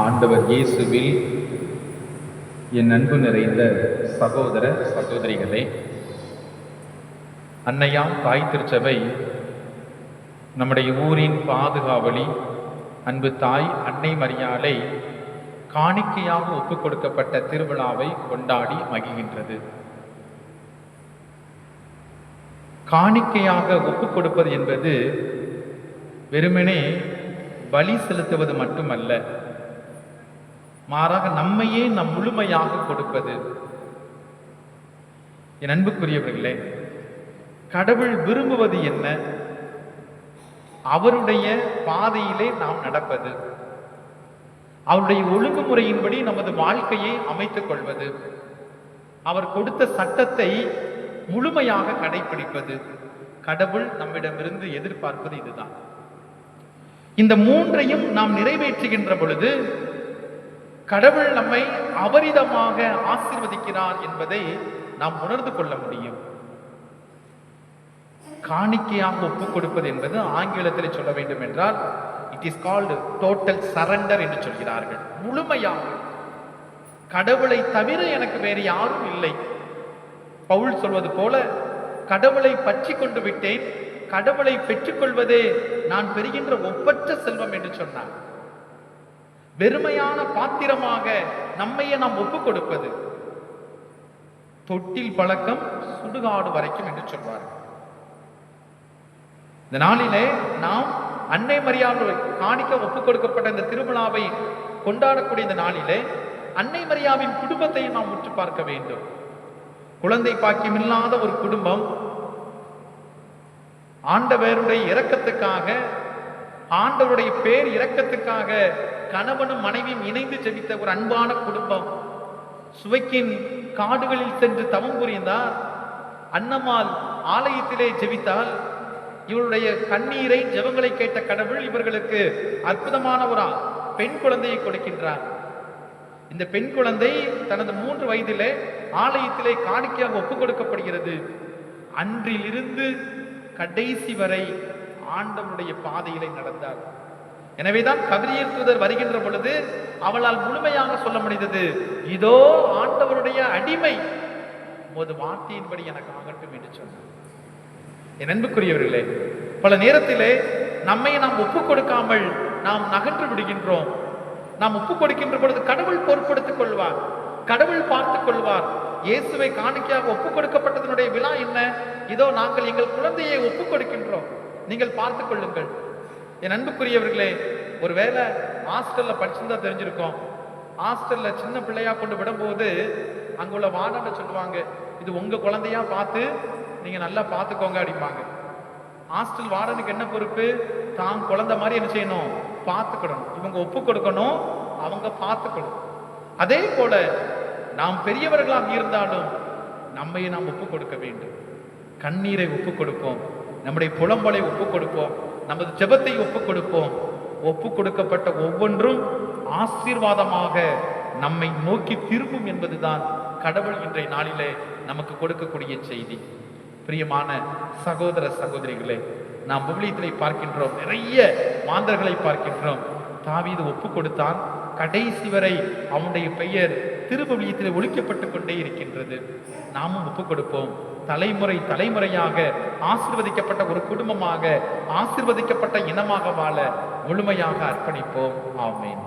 ஆண்டவர் இயேசுவில் என் அன்பு நிறைந்த சகோதர சகோதரிகளே அன்னையா தாய் திருச்சபை நம்முடைய ஊரின் பாதுகாவலி அன்பு தாய் அன்னை மரியாலை காணிக்கையாக ஒப்புக் கொடுக்கப்பட்ட திருவிழாவை கொண்டாடி மகிழ்கின்றது. காணிக்கையாக ஒப்புக் கொடுப்பது என்பது வெறுமனே வழி செலுத்துவது மட்டுமல்ல மாறாக நம்மையே நம் முழுமையாக கொடுப்பது. என் அன்புக்குரியவர்களே கடவுள் விரும்புவது என்ன? அவருடைய பாதையிலே நாம் நடப்பது. அவருடைய ஒழுங்குமுறையின்படி நமது வாழ்க்கையை அமைத்துக் கொள்வது. அவர் கொடுத்த சட்டத்தை முழுமையாக கடைபிடிப்பது கடவுள் நம்மிடமிருந்து எதிர்பார்ப்பது இதுதான். இந்த மூன்றையும் நாம் நிறைவேற்றுகின்ற பொழுது கடவுள் நம்மை அபரிதமாக ஆசிர்வதிக்கிறார் என்பதை நாம் உணர்ந்து கொள்ள முடியும். காணிக்கையாக ஒப்பு கொடுப்பது என்பது ஆங்கிலத்தில் சொல்ல வேண்டும் என்றால் it is called total surrender என்று சொல்கிறார்கள். முழுமையாக. கடவுளை தவிர எனக்கு வேறு யாரும் இல்லை. பவுல் சொல்வது போல கடவுளை பற்றி கொண்டு விட்டேன். கடவுளை பெற்றுக்கொள்வதே நான் பெறுகின்ற ஒப்பற்ற செல்வம் என்று சொன்னார். வெறுமையான பாத்திரமாக நம்மையே நாம் ஒப்பு கொடுப்பது தொட்டில் பழக்கம் சுடுகாடு வரைக்கும் என்று சொல்வார்கள். இந்த நாளிலே நாம் அன்னை மரியாதை காணிக்க ஒப்புக் கொடுக்கப்பட்ட இந்த திருவிழாவை கொண்டாடக்கூடிய இந்த நாளிலே அன்னை மரியாவின் குடும்பத்தை நாம் உற்று பார்க்க வேண்டும். குழந்தை பாக்கியம் இல்லாத ஒரு குடும்பம் ஆண்டவருடைய இரக்கத்துக்காக ஆண்டவருடைய பேர் இரக்கத்துக்காக கணவனும் மனைவியும் இணைந்து ஜெபித்த ஒரு அன்பான குடும்பம். சுவைக்கின் காடுகளில் சென்று தவம் புரிந்தார். அன்னம்மாள் ஆலயத்திலே ஜெபித்தால் இவருடைய கண்ணீரை ஜெபங்களை கேட்ட கடவுள் இவர்களுக்கு அற்புதமான ஒரு பெண் குழந்தையை கொடுக்கின்றார். இந்த பெண் குழந்தை தனது மூன்று வயதிலே ஆலயத்திலே காணிக்கையாக ஒப்புக் கொடுக்கப்படுகிறது. அன்றிலிருந்து கடைசி வரை ஆண்டவனுடைய பாதையிலே நடந்தார். எனவேதான் கபிரியர் தூதர் வருகின்ற பொழுது அவளால் முழுமையாக சொல்ல முடிந்தது இதோ ஆண்டவருடைய அடிமை. உமது வார்த்தையின்படி எனக்கு ஆகட்டும் என்று சொன்னார். என் அன்புக்குரியவர்களே பல நேரத்திலே நம்மை நாம் ஒப்புக் கொடுக்காமல் நாம் நகன்று விடுகின்றோம். நாம் ஒப்புக் கொடுக்கின்ற பொழுது கடவுள் பொறுப்படுத்திக் கொள்வார் கடவுள் பார்த்துக் கொள்வார். இயேசுவை காணிக்கையாக ஒப்புக் கொடுக்கப்பட்டதனுடைய விழா என்ன? இதோ நாங்கள் எங்கள் குழந்தையை ஒப்புக் கொடுக்கின்றோம். நீங்கள் பார்த்து கொள்ளுங்கள். என் அன்புக்குரியவர்களே ஒருவேளை ஹாஸ்டல்ல படிச்சிருந்தா தெரிஞ்சிருக்கோம். ஹாஸ்டல்ல சின்ன பிள்ளையா கொண்டு விடும்போது அங்குள்ள வார்டனை சொல்லுவாங்க இது உங்க குழந்தையா பார்த்து நீங்க நல்லா பார்த்துக்கோங்க அப்படிம்பாங்க. ஹாஸ்டல் வார்டனுக்கு என்ன பொறுப்பு? தான் குழந்தை மாதிரி என்ன செய்யணும்? பார்த்துக்கணும். இவங்க ஒப்பு கொடுக்கணும் அவங்க பார்த்துக்கணும். அதே போல நாம் பெரியவர்களாக இருந்தாலும் நம்மையை நாம் ஒப்பு கொடுக்க வேண்டும். கண்ணீரை ஒப்பு கொடுப்போம். நம்முடைய புலம்பலை ஒப்புக் கொடுப்போம் நமது ஜெபத்தை ஒப்புக் கொடுப்போம் ஒப்பு கொடுக்கப்பட்ட ஒவ்வொன்றும் ஆசீர்வாதமாக நம்மை நோக்கி திரும்பும் என்பதுதான் கடவுள் இன்றைய நாளிலே நமக்கு கொடுக்கக்கூடிய செய்தி. பிரியமான சகோதர சகோதரிகளே நாம் விவிலியத்திலே பார்க்கின்றோம் நிறைய மாந்தர்களை பார்க்கின்றோம். தாவீது ஒப்பு கொடுத்தான் கடைசி வரை அவனுடைய பெயர் திருவிவிலியத்தில் ஒழிக்கப்பட்டு கொண்டே இருக்கின்றது. நாமும் ஒப்பு கொடுப்போம் தலைமுறை தலைமுறையாக ஆசிர்வதிக்கப்பட்ட ஒரு குடும்பமாக ஆசிர்வதிக்கப்பட்ட இனமாக வாழ முழுமையாக அர்ப்பணிப்போம். ஆமேன்.